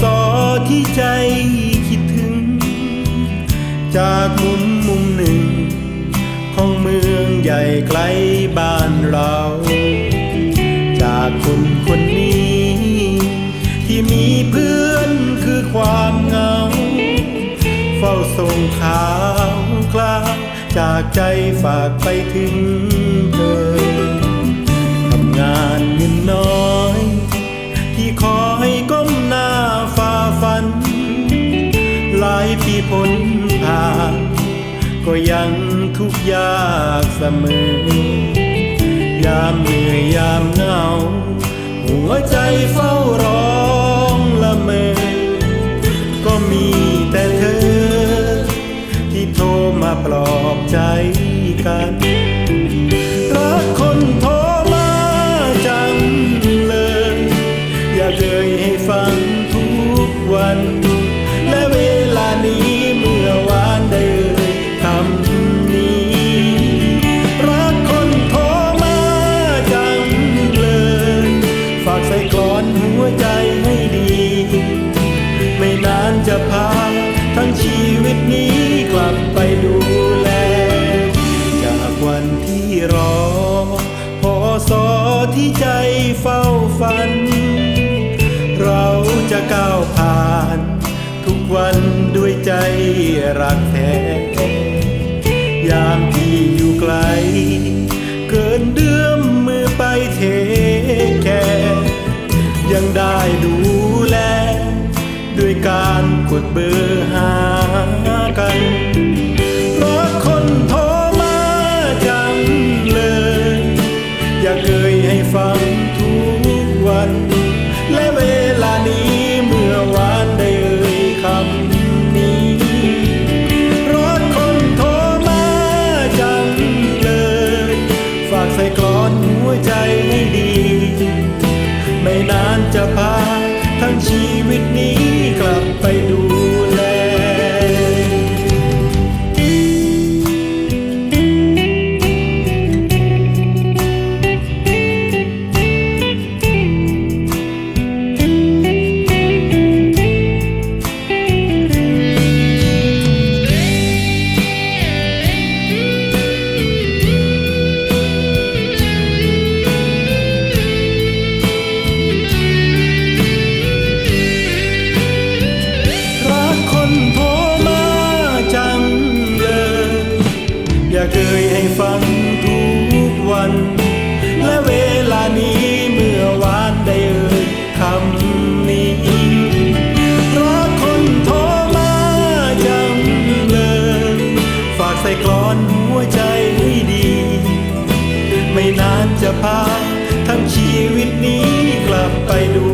สอที่ใจคิดถึง จากมุมมุมหนึ่ง ของเมืองใหญ่ไกลบ้านเรา จากคนคนนี้ ที่มีเพื่อนคือความเหงา เฝ้าส่งข่าวคลาจากใจฝากไปถึง ที่พ้นผ่านก็ยังทุกยากเสมอ ยามเหนื่อยยามเหงา หัวใจเฝ้าร้องละเมอ ก็มีแต่เธอ ที่โทรมาปลอบใจกัน ฝัน เราจะก้าวผ่าน ทุกวันด้วยใจรักแท้ยามที่อยู่ไกล เกินเดือน ทั้ อยากเอ่ยให้ฟังทุกวัน และเวลานี้เมื่อวานได้เอ่ยคำนี้รักคนโทรมาจังเลยฝากใส่กลอนหัวใจให้ดี ไม่นานจะพาทั้งชีวิตนี้กลับไปดู